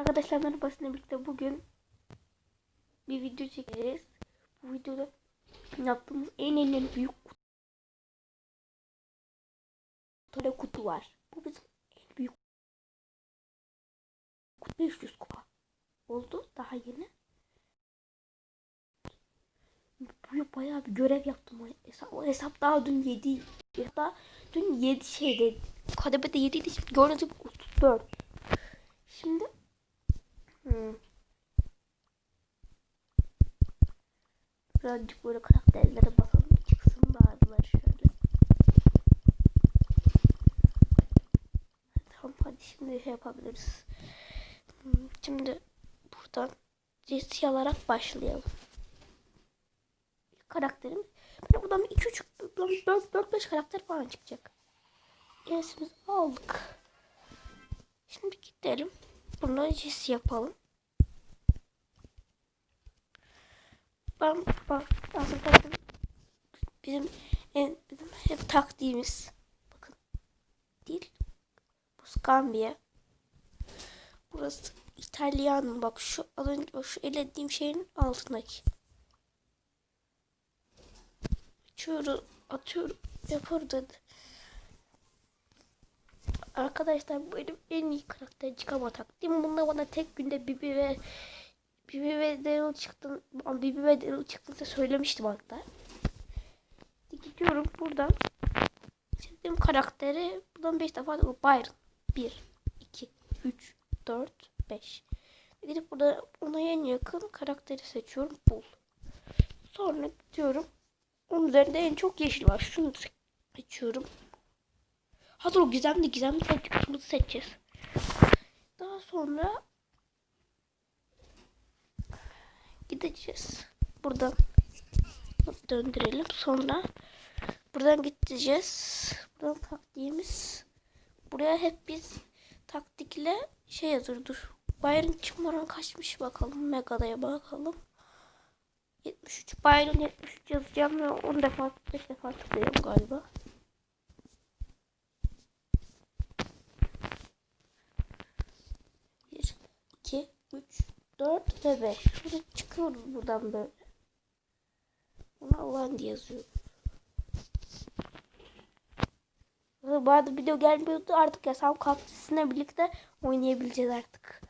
Arkadaşlar merhaba sizinle birlikte bugün bir video çekeceğiz. Bu videoda yaptığımız en en büyük kutu, kutu var. Bu bizim en büyük kutu 500 kupa oldu daha yeni. Bu bayağı bir görev yaptım. O hesap, o hesap daha dün 7 ya da dün 7 şeyde kademede 7 idi şimdi gördüğünüz gibi 34. Şimdi Birazcık böyle karakterlere basalım. Çıksın bazıları şöyle. Tamam hadi şimdi şey yapabiliriz. Şimdi buradan Jesse alarak başlayalım. Karakterim. Ben buradan bir 2 3 4 4 5 karakter falan çıkacak. Jesse'mizi aldık. Şimdi gidelim. Bunu Jesse yapalım. Ben bak aslında bizim, en bizim hep taktiğimiz. Bakın. Değil bu Scambia burası İtalyan. Bak şu az önce şu elediğim şeyin altındaki. Açıyorum atıyorum. Yapar dedi. Arkadaşlar bu benim en iyi karakter çıkama taktiğim. Bunda bana tek günde Bibi ve Bibi ve Daryl çıktı. Bibi ve Daryl çıktığında söylemiştim hatta. Gidiyorum buradan. Çizdiğim karakteri buradan 5 defa Byron. 1, 2, 3, 4, 5. Gidip burada ona en yakın karakteri seçiyorum. Bul. Sonra diyorum. Onun üzerinde en çok yeşil var. Şunu seçiyorum. Hatta o gizemli gizemli seçeceğiz. Daha sonra gideceğiz. Buradan döndürelim. Sonra buradan gideceğiz. Buradan taktiğimiz buraya hep biz taktikle şey yazıyoruz. Dur. Byron çıkmadan kaçmış bakalım. Megada'ya bakalım. 73. Byron 73 yazacağım ve 10 defa 5 defa tıklayalım galiba. Bir, iki, üç, 4 ve 5. Şöyle çıkıyoruz buradan böyle. Buna Alan diye yazıyoruz. Bu arada video gelmiyordu artık yasam kalktı sizinle birlikte oynayabileceğiz artık.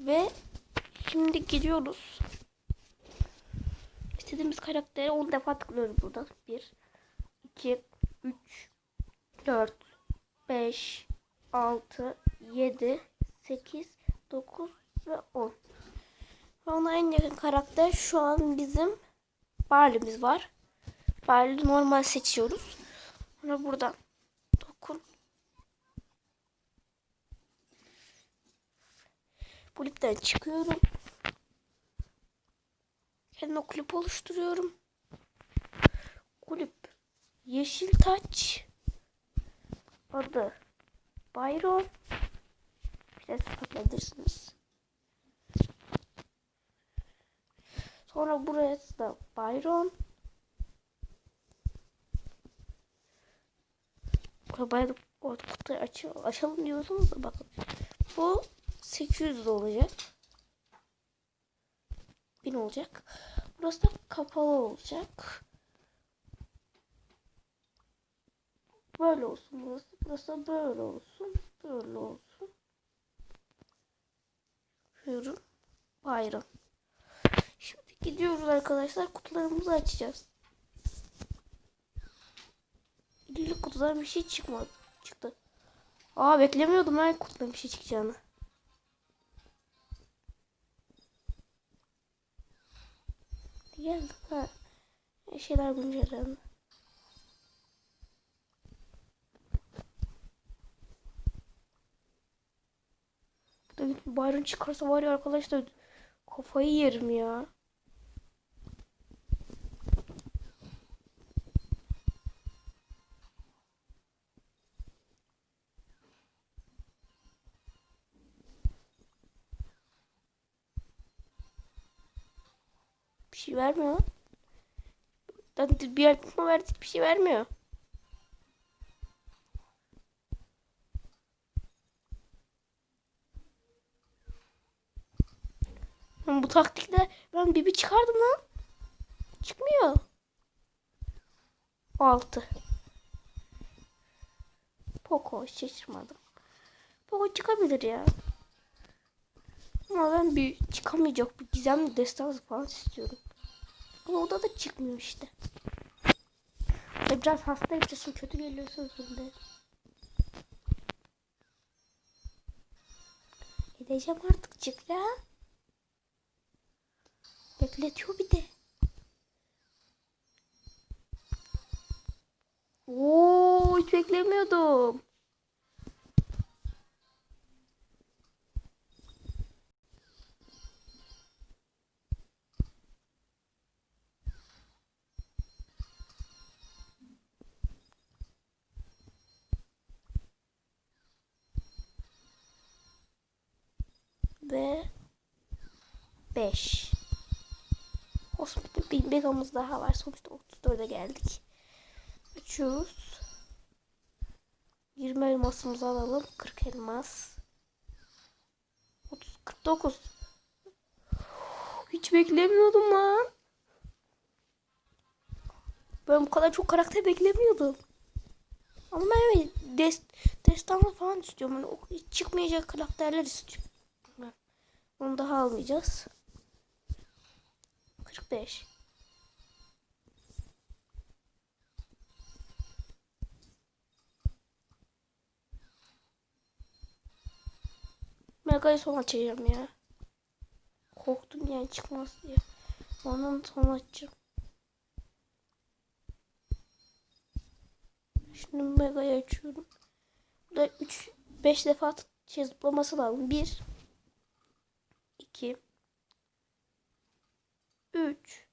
Ve şimdi gidiyoruz. İstediğimiz karaktere 10 defa tıklıyoruz burada. 1 2 3 4 5 6 7 8 9 ve 10. Ona en yakın karakter şu an bizim Barley'miz var. Barley normal seçiyoruz. Sonra buradan dokun. Bu lipten çıkıyorum. Kendime kulüp oluşturuyorum. Kulüp yeşil taç. Adı Byron. Bir de Sonra burası da Byron. Bayağı o kutuyu açıyor, açalım diyorsunuz da bakın. Bu 800 olacak. 1000 olacak. Burası da kapalı olacak. Böyle olsun burası. Burası da böyle olsun. Böyle olsun. Buyurun. Byron. Gidiyoruz arkadaşlar. Kutularımızı açacağız. İlk kutudan bir şey çıkmadı. Çıktı. Aa beklemiyordum ben kutudan bir şey çıkacağını. Gel. Ha. Şeyler güncellendi. Byron çıkarsa var ya arkadaşlar kafayı yerim ya. Şey vermiyor. Bir yer tutma verdi bir şey vermiyor. Ben bu taktikle ben Bibi çıkardım lan. Çıkmıyor. 6. Poco şaşırmadım. Poco çıkabilir ya. Ama ben bir çıkamayacak bir gizemli destansı falan istiyorum. Ama o da çıkmıyor işte. Biraz hastayım sesim kötü geliyorsa özür dilerim. Gideceğim artık çık ya. Bekletiyor bir de. Oo, hiç beklemiyordum. Ve 5. Hospital bir megamız daha var. Sonuçta 34'e geldik. Açıyoruz. 20 elmasımızı alalım. 40 elmas. 30, 49. Hiç beklemiyordum lan. Ben bu kadar çok karakter beklemiyordum. Ama ben öyle dest destanlı falan istiyorum. Yani çıkmayacak karakterler istiyorum. Onu daha almayacağız. 45. Mega'yı son açacağım ya. Korktum yani çıkmaz diye. Onun son açacağım. Şimdi Mega'yı açıyorum. Burada 3 5 defa şey zıplaması lazım. 1 2 3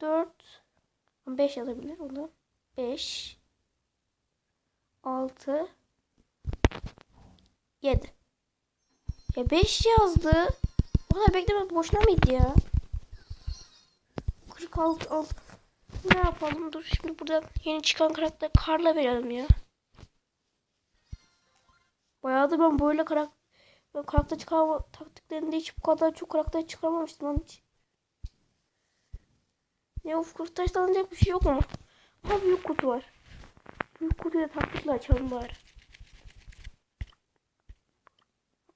4 5 yazabilir onu. 5 6 7 Ya 5 yazdı. O kadar beklemek boşuna mıydı ya? 46 al. Ne yapalım? Dur şimdi burada yeni çıkan karakter Karla verelim ya. Bayağıdır ben böyle karakter ben karakter çıkarma taktiklerinde hiç bu kadar çok karakter çıkarmamıştım lan hiç. Ne of kurtaştan alacak bir şey yok mu? Ama büyük kutu var. Büyük kutuyu da taktikle açalım bari.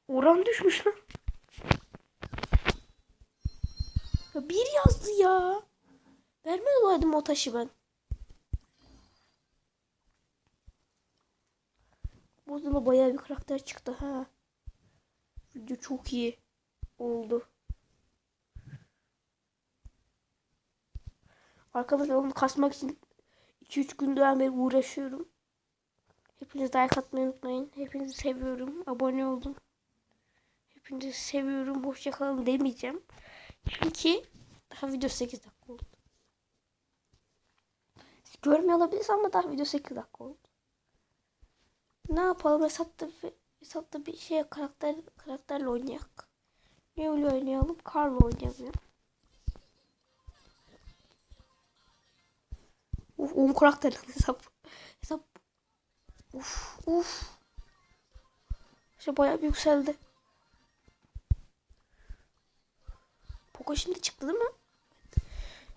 Oran düşmüş lan. Ya bir yazdı ya. Vermez olaydım o taşı ben. Burada da bayağı bir karakter çıktı ha. Video çok iyi oldu. Arkadaşlar onu kasmak için 2-3 günden beri uğraşıyorum. Hepiniz like atmayı unutmayın. Hepinizi seviyorum. Abone olun. Hepinizi seviyorum. Hoşçakalın demeyeceğim. Çünkü daha video 8 dakika oldu. Siz görmüyor olabilirsiniz ama daha video 8 dakika oldu. Ne yapalım hesapta hesapta bir şey karakter karakterle oynayak. Ne öyle oynayalım? Karla oynayalım Uf, 10 karakterle hesap. Hesap. Uf, uf. İşte bayağı bir yükseldi. Poco şimdi çıktı değil mi?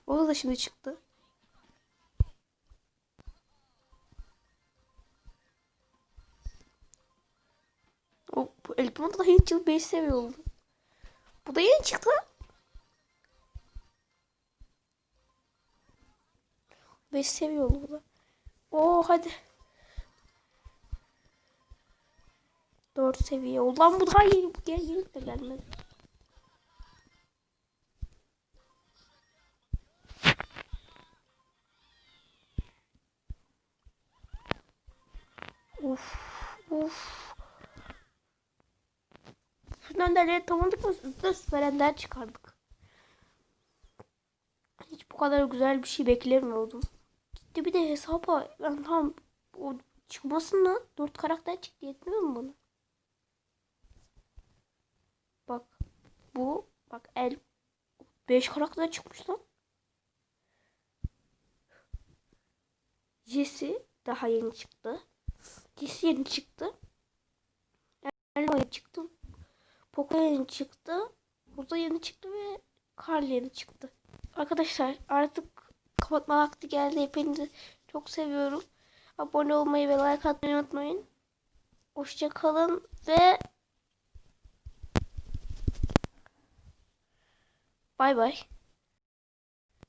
O da şimdi çıktı. O bu El Primo da yeni çıktı 5 seviye oldu. Bu da yeni çıktı. 5 seviye oldu bu da. Oo hadi. 4 seviye oldu. Lan bu daha yeni. Gel yeni de gelmedi. Uf, uf. Önderleri tamamladık mı? Üstte süperender çıkardık. Hiç bu kadar güzel bir şey beklemiyordum. Gitti bir de hesaba ben tam o çıkmasına dört karakter çıktı yetmiyor mu bana? Bak bu bak el 5 karakter çıkmış lan. Jesse daha yeni çıktı. Jesse yeni çıktı. Elma yeni çıktı. Poco yeni çıktı. Buzda yeni çıktı ve kar yeni çıktı. Arkadaşlar artık kapatma vakti geldi. Hepinizi çok seviyorum. Abone olmayı ve like atmayı unutmayın. Hoşça kalın ve bay bay.